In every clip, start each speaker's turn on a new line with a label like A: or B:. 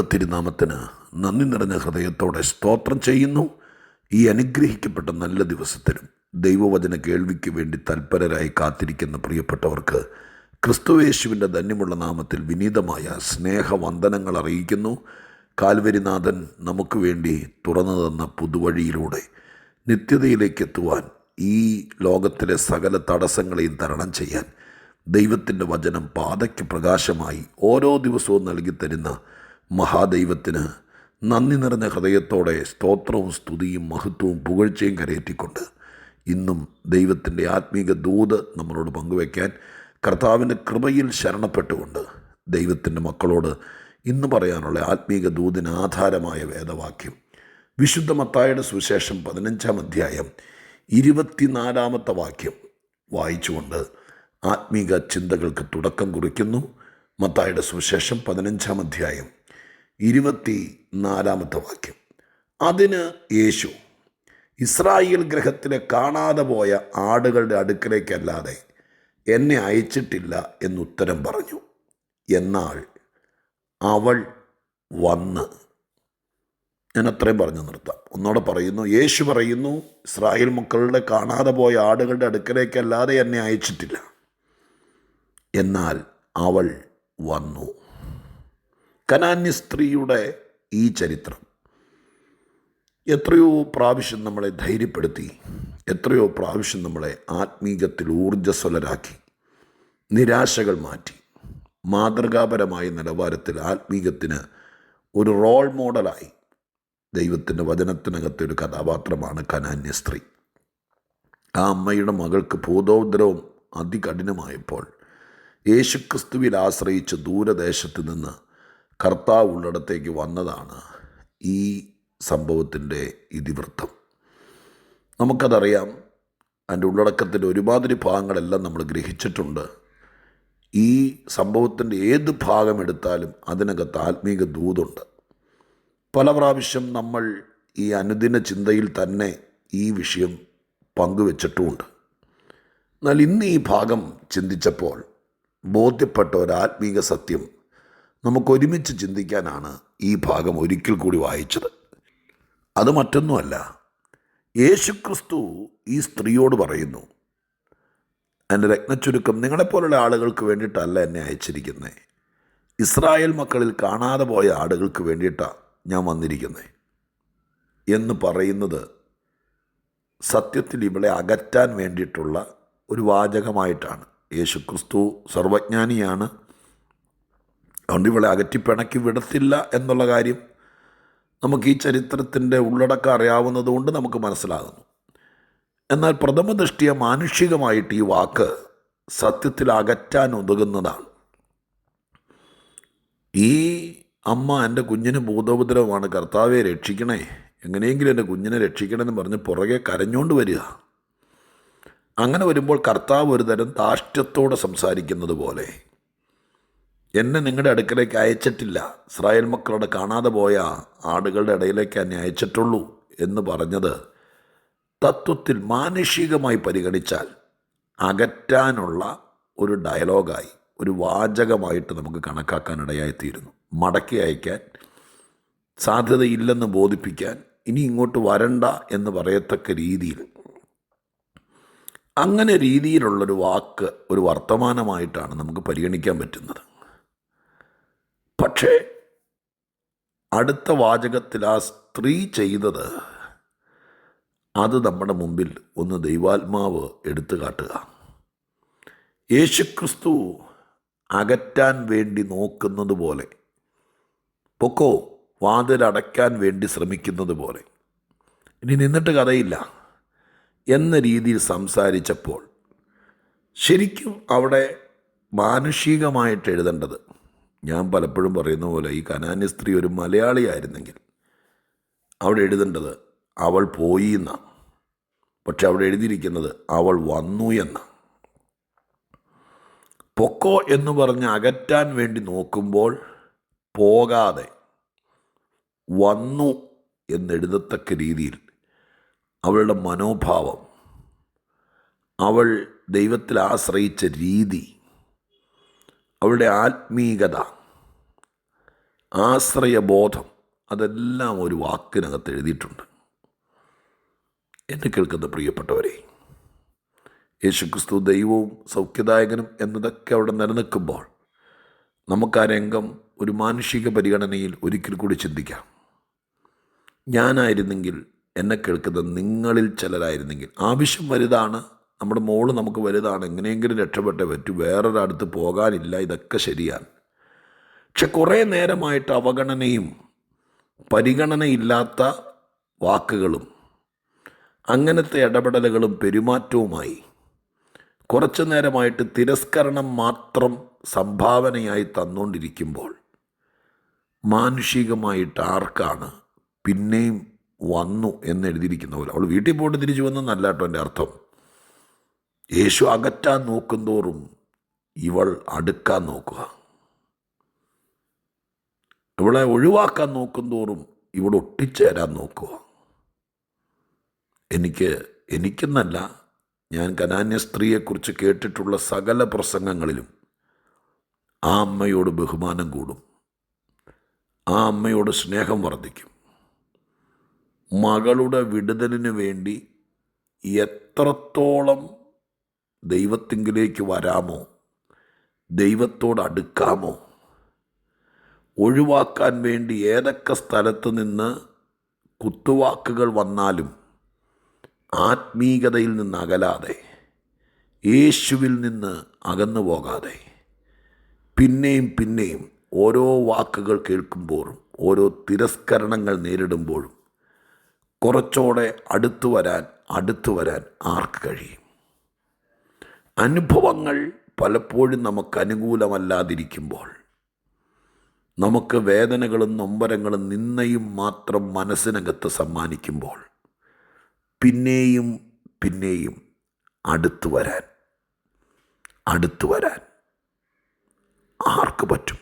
A: ദൈവത്തിരുനാമത്തിന് നന്ദി നിറഞ്ഞ ഹൃദയത്തോടെ സ്തോത്രം ചെയ്യുന്നു. ഈ അനുഗ്രഹിക്കപ്പെട്ട നല്ല ദിവസത്തിനും ദൈവവചന കേൾവിക്ക് വേണ്ടി തൽപരരായി കാത്തിരിക്കുന്ന പ്രിയപ്പെട്ടവർക്ക് ക്രിസ്തുവേശുവിന്റെ ധന്യമുള്ള നാമത്തിൽ വിനീതമായ സ്നേഹവന്ദനങ്ങൾ അറിയിക്കുന്നു. കാൽവരിനാഥൻ നമുക്ക് വേണ്ടി തുറന്നു തന്ന പുതുവഴിയിലൂടെ നിത്യതയിലേക്ക് എത്തുവാൻ ഈ ലോകത്തിലെ സകല തടസ്സങ്ങളെയും തരണം ചെയ്യാൻ ദൈവത്തിന്റെ വചനം പാതയ്ക്ക് പ്രകാശമായി ഓരോ ദിവസവും നൽകി തരുന്ന മഹാദൈവത്തിന് നന്ദി നിറഞ്ഞ ഹൃദയത്തോടെ സ്തോത്രവും സ്തുതിയും മഹത്വവും പുകഴ്ചയും കരയേറ്റിക്കൊണ്ട് ഇന്നും ദൈവത്തിന്റെ ആത്മീക ദൂത് നമ്മളോട് പങ്കുവയ്ക്കാൻ കർത്താവിന്റെ കൃപയിൽ ശരണപ്പെട്ടുകൊണ്ട് ദൈവത്തിന്റെ മക്കളോട് ഇന്ന് പറയാനുള്ള ആത്മീക ദൂതിന് ആധാരമായ വേദവാക്യം. വിശുദ്ധ മത്തായുടെ സുവിശേഷം പതിനഞ്ചാം അധ്യായം ഇരുപത്തിനാലാമത്തെ വാക്യം വായിച്ചുകൊണ്ട് ആത്മീക ചിന്തകൾക്ക് തുടക്കം കുറിക്കുന്നു. മത്തായുടെ സുവിശേഷം പതിനഞ്ചാം അധ്യായം ഇരുപത്തി നാലാമത്തെ വാക്യം. അതിന് യേശു ഇസ്രായേൽ ഗ്രഹത്തിലെ കാണാതെ പോയ ആടുകളുടെ അടുക്കലേക്കല്ലാതെ എന്നെ അയച്ചിട്ടില്ല എന്നുത്തരം പറഞ്ഞു. എന്നാൽ അവൾ വന്ന് ഞാൻ അത്രയും പറഞ്ഞു നിർത്താം. ഒന്നോടെ പറയുന്നു യേശു പറയുന്നു ഇസ്രായേൽ മക്കളുടെ കാണാതെ പോയ ആടുകളുടെ അടുക്കലേക്കല്ലാതെ എന്നെ അയച്ചിട്ടില്ല. എന്നാൽ അവൾ വന്നു. കനാന്യ സ്ത്രീയുടെ ഈ ചരിത്രം. എത്രയോ പ്രാവശ്യം നമ്മളെ ധൈര്യപ്പെടുത്തി എത്രയോ പ്രാവശ്യം നമ്മളെ ആത്മീകത്തിൽ ഊർജസ്വലരാക്കി നിരാശകൾ മാറ്റി മാതൃകാപരമായ നിലവാരത്തിൽ ആത്മീകത്തിന് ഒരു റോൾ മോഡലായി ദൈവത്തിന്റെ വചനത്തിനകത്തെ ഒരു കഥാപാത്രമാണ് കനാന്യ സ്ത്രീ. ആ അമ്മയുടെ മകൾക്ക് ഭൂതോദ്രവം അതികഠിനമായപ്പോൾ യേശുക്രിസ്തുവിൽ ആശ്രയിച്ച് ദൂരദേശത്ത് നിന്ന് കർത്താവ് ഉള്ളിടത്തേക്ക് വന്നതാണ് ഈ സംഭവത്തിന്റെ ഇതിവൃത്തം. നമുക്കതറിയാം അതിന്റെ ഉള്ളടക്കത്തിന്റെ ഒരുമാതിരി ഭാഗങ്ങളെല്ലാം നമ്മൾ ഗ്രഹിച്ചിട്ടുണ്ട്. ഈ സംഭവത്തിന്റെ ഏത് ഭാഗം എടുത്താലും അതിനകത്ത് ആത്മീക ദൂതുണ്ട്. പല പ്രാവശ്യം നമ്മൾ ഈ അനുദിന ചിന്തയിൽ തന്നെ ഈ വിഷയം പങ്കുവച്ചിട്ടുമുണ്ട്. എന്നാൽ ഇന്ന് ഈ ഭാഗം ചിന്തിച്ചപ്പോൾ ബോധ്യപ്പെട്ട ഒരു ആത്മീക സത്യം നമുക്കൊരുമിച്ച് ചിന്തിക്കാനാണ് ഈ ഭാഗം ഒരിക്കൽ കൂടി വായിച്ചത്. അത് മറ്റൊന്നുമല്ല. യേശുക്രിസ്തു ഈ സ്ത്രീയോട് പറയുന്നു എന്റെ രത്നച്ചുരുക്കം നിങ്ങളെപ്പോലുള്ള ആളുകൾക്ക് വേണ്ടിയിട്ടല്ല എന്നെ അയച്ചിരിക്കുന്നത് ഇസ്രായേൽ മക്കളിൽ കാണാതെ പോയ ആളുകൾക്ക് വേണ്ടിയിട്ടാണ് ഞാൻ വന്നിരിക്കുന്നത് എന്ന് പറയുന്നത് സത്യത്തിൽ ഇവളെ അകറ്റാൻ വേണ്ടിയിട്ടുള്ള ഒരു വാചകമായിട്ടാണ്. യേശുക്രിസ്തു സർവജ്ഞാനിയാണ്. അതുകൊണ്ട് ഇവളെ അകറ്റി പിണക്കി വിടത്തില്ല എന്നുള്ള കാര്യം നമുക്ക് ഈ ചരിത്രത്തിന്റെ ഉള്ളടക്കം അറിയാവുന്നതുകൊണ്ട് നമുക്ക് മനസ്സിലാകുന്നു. എന്നാൽ പ്രഥമ ദൃഷ്ടിയ മാനുഷികമായിട്ട് ഈ വാക്ക് സത്യത്തിൽ അകറ്റാൻ ഉതകുന്നതാണ് ഈ അമ്മ എന്റെ കുഞ്ഞിന് ഭൂതോപദ്രവമാണ് കർത്താവെ രക്ഷിക്കണേ. എങ്ങനെയെങ്കിലും എന്റെ കുഞ്ഞിനെ രക്ഷിക്കണമെന്ന് പറഞ്ഞ് പുറകെ കരഞ്ഞുകൊണ്ട് വരിക. അങ്ങനെ വരുമ്പോൾ കർത്താവ് ഒരു തരം ധാഷ്ട്യത്തോടെ സംസാരിക്കുന്നത് പോലെ എന്നെ നിങ്ങളുടെ അടുക്കലേക്ക് അയച്ചിട്ടില്ല. ഇസ്രായേൽ മക്കളുടെ കാണാതെ പോയ ആടുകളുടെ ഇടയിലേക്ക് എന്നെ അയച്ചിട്ടുള്ളൂ എന്ന് പറഞ്ഞത് തത്വത്തിൽ മാനുഷികമായി പരിഗണിച്ചാൽ അകറ്റാനുള്ള ഒരു ഡയലോഗായി ഒരു വാചകമായിട്ട് നമുക്ക് കണക്കാക്കാനിടയായിത്തീരുന്നു. മടക്കി അയക്കാൻ സാധ്യതയില്ലെന്ന് ബോധിപ്പിക്കാൻ ഇനി ഇങ്ങോട്ട് വരണ്ട എന്ന് പറയത്തക്ക രീതിയിൽ. അങ്ങനെ രീതിയിലുള്ളൊരു വാക്ക് ഒരു വർത്തമാനമായിട്ടാണ് നമുക്ക് പരിഗണിക്കാൻ പറ്റുന്നത്. പക്ഷേ അടുത്ത വാചകത്തിൽ ആ സ്ത്രീ ചെയ്തത് അത് നമ്മുടെ മുമ്പിൽ ഒന്ന് ദൈവാത്മാവ് എടുത്തു കാട്ടുക. യേശുക്രിസ്തു അകറ്റാൻ വേണ്ടി നോക്കുന്നത് പോലെ പൊക്കോ വാതിലടയ്ക്കാൻ വേണ്ടി ശ്രമിക്കുന്നത് പോലെ. ഇനി നിന്നിട്ട് കഥയില്ല. എന്ന രീതിയിൽ സംസാരിച്ചപ്പോൾ ശരിക്കും അവിടെ മാനുഷികമായിട്ട് എഴുതേണ്ടത് ഞാൻ പലപ്പോഴും പറയുന്ന പോലെ ഈ കനാന്യ സ്ത്രീ ഒരു മലയാളിയായിരുന്നെങ്കിൽ അവിടെ എഴുതേണ്ടത് അവൾ പോയി എന്നാണ് പക്ഷെ അവിടെ എഴുതിയിരിക്കുന്നത് അവൾ വന്നു എന്നാണ് പൊക്കോ എന്ന് പറഞ്ഞ് അകറ്റാൻ വേണ്ടി നോക്കുമ്പോൾ പോകാതെ വന്നു എന്നെഴുതത്തക്ക രീതിയിൽ അവളുടെ മനോഭാവം അവൾ ദൈവത്തിൽ ആശ്രയിച്ച രീതി അവളുടെ ആത്മീകത ആശ്രയബോധം അതെല്ലാം ഒരു വാക്കിനകത്ത് എഴുതിയിട്ടുണ്ട്. എന്നെ കേൾക്കുന്ന പ്രിയപ്പെട്ടവരെ യേശുക്രിസ്തു ദൈവവും സൗഖ്യദായകനും എന്നതൊക്കെ അവിടെ നിലനിൽക്കുമ്പോൾ നമുക്ക് ആ രംഗം ഒരു മാനുഷിക പരിഗണനയിൽ ഒരിക്കൽ കൂടി ചിന്തിക്കാം. ഞാനായിരുന്നെങ്കിൽ എന്നെ കേൾക്കുന്ന നിങ്ങളിൽ ചിലരായിരുന്നെങ്കിൽ ആവശ്യം വലുതാണ് നമ്മുടെ മോൾ നമുക്ക് വലുതാണ് എങ്ങനെയെങ്കിലും രക്ഷപ്പെട്ടേ പറ്റൂ വേറൊരടുത്ത് പോകാനില്ല ഇതൊക്കെ ശരിയാണ്. പക്ഷെ കുറേ നേരമായിട്ട് അവഗണനയും പരിഗണനയില്ലാത്ത വാക്കുകളും അങ്ങനത്തെ ഇടപെടലുകളും പെരുമാറ്റവുമായി കുറച്ചു നേരമായിട്ട് തിരസ്കരണം മാത്രം സംഭാവനയായി തന്നുകൊണ്ടിരിക്കുമ്പോൾ മാനുഷികമായിട്ട് ആർക്കാണ് പിന്നെയും വന്നു എന്ന് എഴുതിയിരിക്കുന്ന പോലെ. അവൾ വീട്ടിൽ പോയിട്ട് തിരിച്ചു വന്നെന്നല്ല കേട്ടോ എന്റെ അർത്ഥം. യേശു അകറ്റാൻ നോക്കുന്തോറും ഇവൾ അടുക്കാൻ നോക്കുക. ഇവളെ ഒഴിവാക്കാൻ നോക്കുന്തോറും ഇവിടെ ഒട്ടിച്ചേരാൻ നോക്കുക. എനിക്ക് എനിക്കെന്നല്ല ഞാൻ കനാന്യ സ്ത്രീയെക്കുറിച്ച് കേട്ടിട്ടുള്ള സകല പ്രസംഗങ്ങളിലും ആ അമ്മയോട് ബഹുമാനം കൂടും. ആ അമ്മയോട് സ്നേഹം വർദ്ധിക്കും. മകളുടെ വിടുതലിന് വേണ്ടി എത്രത്തോളം ദൈവത്തിങ്കിലേക്ക് വരാമോ? ദൈവത്തോട് അടുക്കാമോ? ഒഴിവാക്കാൻ വേണ്ടി ഏതൊക്കെ സ്ഥലത്ത് നിന്ന് കുത്തുവാക്കുകൾ വന്നാലും ആത്മീകതയിൽ നിന്ന് അകലാതെ യേശുവിൽ നിന്ന് അകന്നു പോകാതെ പിന്നെയും പിന്നെയും ഓരോ വാക്കുകൾ കേൾക്കുമ്പോഴും ഓരോ തിരസ്കരണങ്ങൾ നേരിടുമ്പോഴും കുറച്ചുകൂടെ അടുത്തു വരാൻ അടുത്തു വരാൻ ആർക്ക് കഴിയും? അനുഭവങ്ങൾ പലപ്പോഴും നമുക്ക് അനുകൂലമല്ലാതിരിക്കുമ്പോൾ നമുക്ക് വേദനകളും നൊമ്പരങ്ങളും നിന്നയും മാത്രം മനസ്സിനകത്ത് സമ്മാനിക്കുമ്പോൾ പിന്നെയും പിന്നെയും അടുത്തു വരാൻ അടുത്തു വരാൻ ആർക്ക് പറ്റും?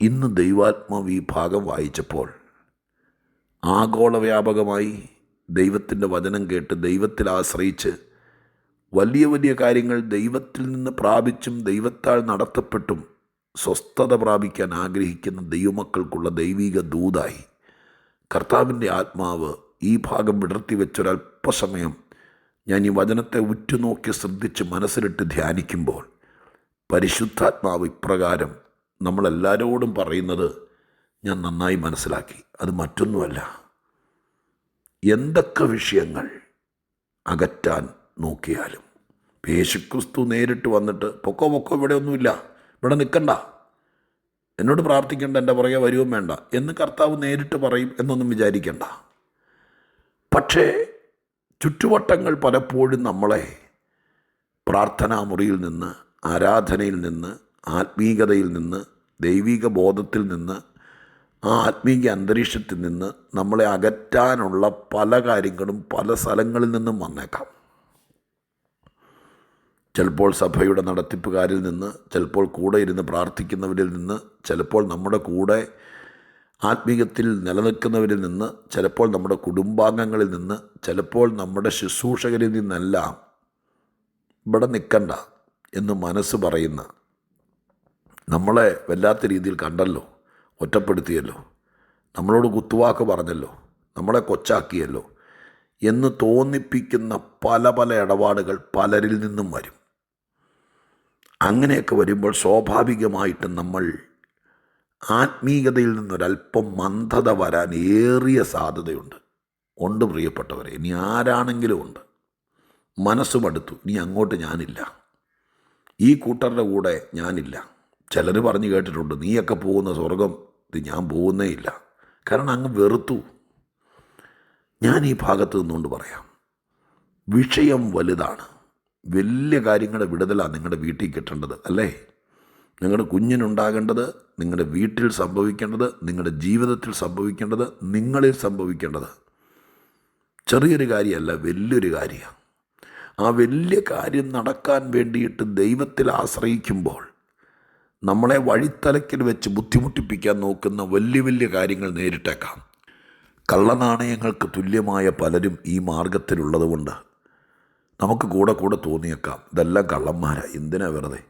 A: ഇന്ന് ദൈവാത്മാവ് ഈ ഭാഗം വായിച്ചപ്പോൾ ആഗോളവ്യാപകമായി ദൈവത്തിന്റെ വചനം കേട്ട് ദൈവത്തിൽ ആശ്രയിച്ച് വലിയ വലിയ കാര്യങ്ങൾ ദൈവത്തിൽ നിന്ന് പ്രാപിച്ചും ദൈവത്താൽ നടത്തപ്പെട്ടും സ്വസ്ഥത പ്രാപിക്കാൻ ആഗ്രഹിക്കുന്ന ദൈവമക്കൾക്കുള്ള ദൈവിക ദൂതായി. കർത്താവിന്റെ ആത്മാവ് ഈ ഭാഗം വിടർത്തി വെച്ചൊരല്പസമയം ഞാൻ ഈ വചനത്തെ ഉറ്റുനോക്കി ശ്രദ്ധിച്ച് മനസ്സിലിട്ട് ധ്യാനിക്കുമ്പോൾ പരിശുദ്ധാത്മാവ് ഇപ്രകാരം നമ്മളെല്ലാവരോടും പറയുന്നത് ഞാൻ നന്നായി മനസ്സിലാക്കി. അത് മറ്റൊന്നുമല്ല. എന്തൊക്കെ വിഷയങ്ങൾ അകറ്റാൻ നോക്കിയാലും. യേശുക്രിസ്തു നേരിട്ട് വന്നിട്ട് പൊക്കോ പൊക്കോ ഇവിടെ ഒന്നുമില്ല ഇവിടെ നിൽക്കണ്ട. എന്നോട് പ്രാർത്ഥിക്കേണ്ട എന്റെ പുറകെ വരുവും വേണ്ട. എന്ന് കർത്താവ് നേരിട്ട് പറയും എന്നൊന്നും വിചാരിക്കണ്ട. പക്ഷേ ചുറ്റുവട്ടങ്ങൾ പലപ്പോഴും നമ്മളെ പ്രാർത്ഥനാ മുറിയിൽ നിന്ന് ആരാധനയിൽ നിന്ന് ആത്മീകതയിൽ നിന്ന് ദൈവിക ബോധത്തിൽ നിന്ന് ആ ആത്മീക അന്തരീക്ഷത്തിൽ നിന്ന് നമ്മളെ അകറ്റാനുള്ള പല കാര്യങ്ങളും പല സ്ഥലങ്ങളിൽ നിന്നും വന്നേക്കാം. ചിലപ്പോൾ സഭയുടെ നടത്തിപ്പുകാരിൽ നിന്ന് ചിലപ്പോൾ കൂടെ ഇരുന്ന് പ്രാർത്ഥിക്കുന്നവരിൽ നിന്ന് ചിലപ്പോൾ നമ്മുടെ കൂടെ ആത്മീയത്തിൽ നിലനിൽക്കുന്നവരിൽ നിന്ന് ചിലപ്പോൾ നമ്മുടെ കുടുംബാംഗങ്ങളിൽ നിന്ന് ചിലപ്പോൾ നമ്മുടെ ശുശ്രൂഷകരിൽ നിന്നെല്ലാം ഇവിടെ നിൽക്കണ്ട എന്ന് മനസ്സ് പറയുന്ന നമ്മളെ വല്ലാത്ത രീതിയിൽ കണ്ടല്ലോ ഒറ്റപ്പെടുത്തിയല്ലോ നമ്മളോട് കുത്തുവാക്ക് പറഞ്ഞല്ലോ നമ്മളെ കൊച്ചാക്കിയല്ലോ എന്ന് തോന്നിപ്പിക്കുന്ന പല പല ഇടപാടുകൾ പലരിൽ നിന്നും വരും. അങ്ങനെയൊക്കെ വരുമ്പോൾ സ്വാഭാവികമായിട്ടും നമ്മൾ ആത്മീയതയിൽ നിന്നൊരല്പം മന്ദത വരാൻ ഏറിയ സാധ്യതയുണ്ട്. ഉണ്ട് പ്രിയപ്പെട്ടവരെ ഇനി ആരാണെങ്കിലും ഉണ്ട്. മനസ്സ് മടുത്തു ഇനി അങ്ങോട്ട് ഞാനില്ല. ഈ കൂട്ടരുടെ കൂടെ ഞാനില്ല. ചിലർ പറഞ്ഞു കേട്ടിട്ടുണ്ട് നീയൊക്കെ പോകുന്ന സ്വർഗം ഇത് ഞാൻ പോകുന്നേ ഇല്ല. കാരണം അങ്ങ് വെറുത്തു. ഞാൻ ഈ ഭാഗത്ത് നിന്നുകൊണ്ട് പറയാം വിഷയം വലുതാണ്. വലിയ കാര്യങ്ങളുടെ വിടുതലാണ് നിങ്ങളുടെ വീട്ടിൽ കിട്ടേണ്ടത് അല്ലേ? നിങ്ങളുടെ കുഞ്ഞിനുണ്ടാകേണ്ടത് നിങ്ങളുടെ വീട്ടിൽ സംഭവിക്കേണ്ടത് നിങ്ങളുടെ ജീവിതത്തിൽ സംഭവിക്കേണ്ടത് നിങ്ങളിൽ സംഭവിക്കേണ്ടത്. ചെറിയൊരു കാര്യമല്ല വലിയൊരു കാര്യമാണ്. ആ വലിയ കാര്യം നടക്കാൻ വേണ്ടിയിട്ട് ദൈവത്തിൽ ആശ്രയിക്കുമ്പോൾ നമ്മളെ വഴിത്തലക്കിൽ വെച്ച് ബുദ്ധിമുട്ടിപ്പിക്കാൻ നോക്കുന്ന വലിയ വലിയ കാര്യങ്ങൾ നേരിട്ടേക്കാം. കള്ളനാണയങ്ങൾക്ക് തുല്യമായ പലരും ഈ മാർഗത്തിലുള്ളതുകൊണ്ട് നമുക്ക് കൂടെ കൂടെ തോന്നിയേക്കാം. ഇതെല്ലാം കള്ളന്മാരാ. എന്തിനാ വെറുതെ?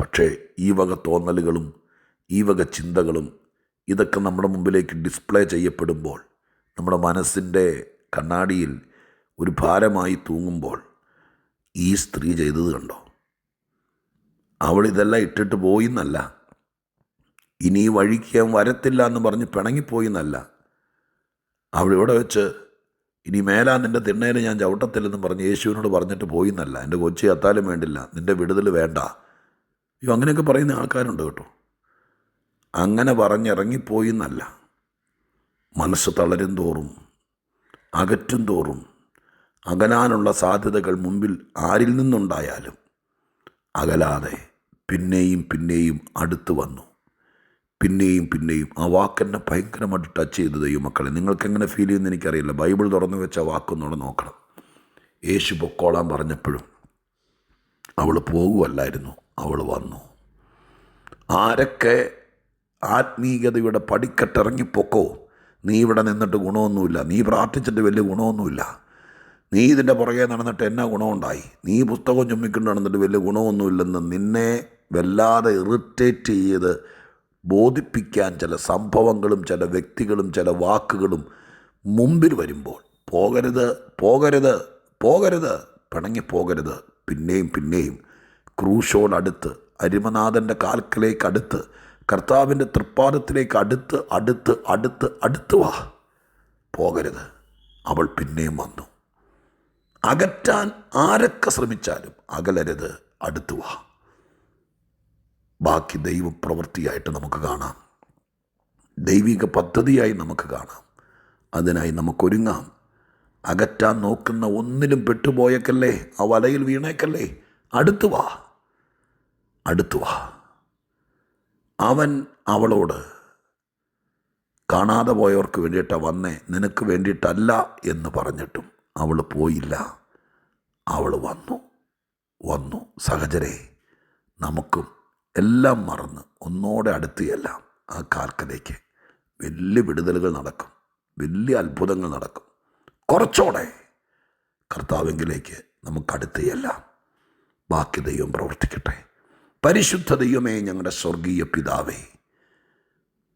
A: പക്ഷേ ഈ വക തോന്നലുകളും ഈ വക ചിന്തകളും ഇതൊക്കെ നമ്മുടെ മുമ്പിലേക്ക് ഡിസ്പ്ലേ ചെയ്യപ്പെടുമ്പോൾ നമ്മുടെ മനസ്സിന്റെ കണ്ണാടിയിൽ ഒരു ഭാരമായി തൂങ്ങുമ്പോൾ ഈ സ്ത്രീ ചെയ്തത് കണ്ടോ? അവൾ ഇതെല്ലാം ഇട്ടിട്ട് പോയി എന്നല്ല ഇനി വഴിക്ക് ഞാൻ വരത്തില്ല എന്ന് പറഞ്ഞ് പിണങ്ങിപ്പോയി എന്നല്ല അവളിവിടെ വെച്ച് ഇനി മേലാ നിന്റെ തിണ്ണേനെ ഞാൻ ചവിട്ടത്തില്ലെന്ന് പറഞ്ഞ് യേശുവിനോട് പറഞ്ഞിട്ട് പോയി എന്നല്ല എന്റെ കൊച്ചി എത്താലും വേണ്ടില്ല. നിന്റെ വിടുതൽ വേണ്ട. അയ്യോ അങ്ങനെയൊക്കെ പറയുന്ന ആൾക്കാരുണ്ട് കേട്ടോ. അങ്ങനെ പറഞ്ഞിറങ്ങിപ്പോയി എന്നല്ല മനസ്സ് തളരും തോറും അകറ്റും തോറും അകലാനുള്ള സാധ്യതകൾ മുമ്പിൽ ആരിൽ നിന്നുണ്ടായാലും അകലാതെ പിന്നെയും പിന്നെയും അടുത്തു വന്നു. പിന്നെയും പിന്നെയും ആ വാക്കെന്നെ ഭയങ്കരമായിട്ട് ടച്ച് ചെയ്ത് ദൈവമക്കളെ നിങ്ങൾക്ക് എങ്ങനെ ഫീൽ ചെയ്യുന്ന എനിക്കറിയില്ല. ബൈബിൾ തുറന്നു വെച്ച ആ വാക്കൊന്നൂടെ നോക്കണം. യേശു പൊക്കോളാൻ പറഞ്ഞപ്പോഴും അവൾ പോകുമല്ലായിരുന്നു അവൾ വന്നു. ആരൊക്കെ ആത്മീയതയുടെ പടിക്കെട്ടിറങ്ങിപ്പൊക്കോ നീ ഇവിടെ നിന്നിട്ട് ഗുണമൊന്നുമില്ല. നീ പ്രാർത്ഥിച്ചിട്ട് വലിയ ഗുണമൊന്നുമില്ല. നീ ഇതിന്റെ പുറകെ നടന്നിട്ട് എന്നാ ഗുണമുണ്ടായി? നീ പുസ്തകം ചുമ്മിക്കൊണ്ട് നടന്നിട്ട് വലിയ ഗുണമൊന്നുമില്ലെന്ന് നിന്നെ വല്ലാതെ ഇറിറ്റേറ്റ് ചെയ്ത് ബോധിപ്പിക്കാൻ ചില സംഭവങ്ങളും ചില വ്യക്തികളും ചില വാക്കുകളും മുമ്പിൽ വരുമ്പോൾ പോകരുത് പോകരുത് പോകരുത് പിണങ്ങി പോകരുത്. പിന്നെയും പിന്നെയും ക്രൂശോടടുത്ത് അരിമനാഥന്റെ കാൽക്കലേക്ക് അടുത്ത് കർത്താവിന്റെ തൃപ്പാദത്തിലേക്ക് അടുത്ത് അടുത്ത് അടുത്ത് അടുത്ത് വാ. പോകരുത്. അവൾ പിന്നെയും വന്നു. അകറ്റാൻ ആരൊക്കെ ശ്രമിച്ചാലും അകലരുത്. അടുത്തു വാ. ബാക്കി ദൈവപ്രവൃത്തിയായിട്ട് നമുക്ക് കാണാം. ദൈവിക പദ്ധതിയായി നമുക്ക് കാണാം. അതിനായി നമുക്കൊരുങ്ങാം. അകറ്റാൻ നോക്കുന്ന ഒന്നിലും പെട്ടുപോയക്കല്ലേ? ആ വലയിൽ വീണേക്കല്ലേ? അടുത്തു വാ. അടുത്തു വാ. അവൻ അവളോട് കാണാതെ പോയവർക്ക് വേണ്ടിയിട്ടാണ് വന്നേ. നിനക്ക് വേണ്ടിയിട്ടല്ല എന്ന് പറഞ്ഞിട്ടും അവൾ പോയില്ല. അവൾ വന്നു. വന്നു. സഹചരെ നമുക്കും എല്ലാം മറന്ന് ഒന്നോടെ അടുത്തുകയെല്ലാം ആ കാൽക്കലേക്ക് വലിയ വിടുതലുകൾ നടക്കും വലിയ അത്ഭുതങ്ങൾ നടക്കും. കുറച്ചോടെ കർത്താവെങ്കിലേക്ക് നമുക്ക് അടുത്തുകയെല്ലാം ബാക്കി ദൈവം പ്രവർത്തിക്കട്ടെ. പരിശുദ്ധ ദൈവമേ ഞങ്ങളുടെ സ്വർഗീയ പിതാവേ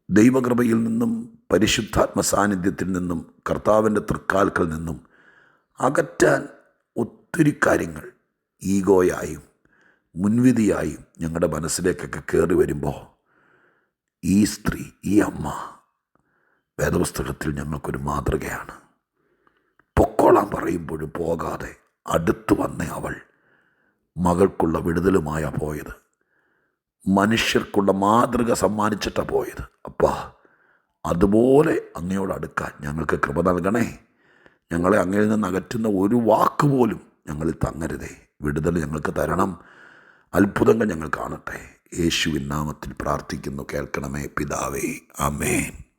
A: ദൈവകൃപയിൽ നിന്നും പരിശുദ്ധാത്മ സാന്നിധ്യത്തിൽ നിന്നും കർത്താവിന്റെ തൃക്കാൽക്കൽ നിന്നും അകറ്റാൻ ഒത്തിരി കാര്യങ്ങൾ ഈഗോയായും മുൻവിധിയായും ഞങ്ങളുടെ മനസ്സിലേക്കൊക്കെ കയറി വരുമ്പോൾ ഈ സ്ത്രീ ഈ അമ്മ വേദപുസ്തകത്തിൽ ഞങ്ങൾക്കൊരു മാതൃകയാണ്. പൊക്കോളാൻ പറയുമ്പോഴും പോകാതെ അടുത്ത് വന്ന അവൾ. മകൾക്കുള്ള വിടുതലുമായ പോയത്. മനുഷ്യർക്കുള്ള മാതൃക സമ്മാനിച്ചിട്ടാണ് പോയത്. അപ്പാ അതുപോലെ അങ്ങയോട് അടുക്കാൻ ഞങ്ങൾക്ക് കൃപ നൽകണേ. ഞങ്ങളെ അങ്ങയിൽ നിന്ന് അകറ്റുന്ന ഒരു വാക്ക് പോലും ഞങ്ങളിൽ തങ്ങരുതേ. വിടുതൽ ഞങ്ങൾക്ക് തരണം. അത്ഭുതങ്ങൾ ഞങ്ങൾ കാണട്ടെ. യേശുവിൻ നാമത്തിൽ പ്രാർത്ഥിക്കുന്നു. കേൾക്കണമേ പിതാവേ. അമേൻ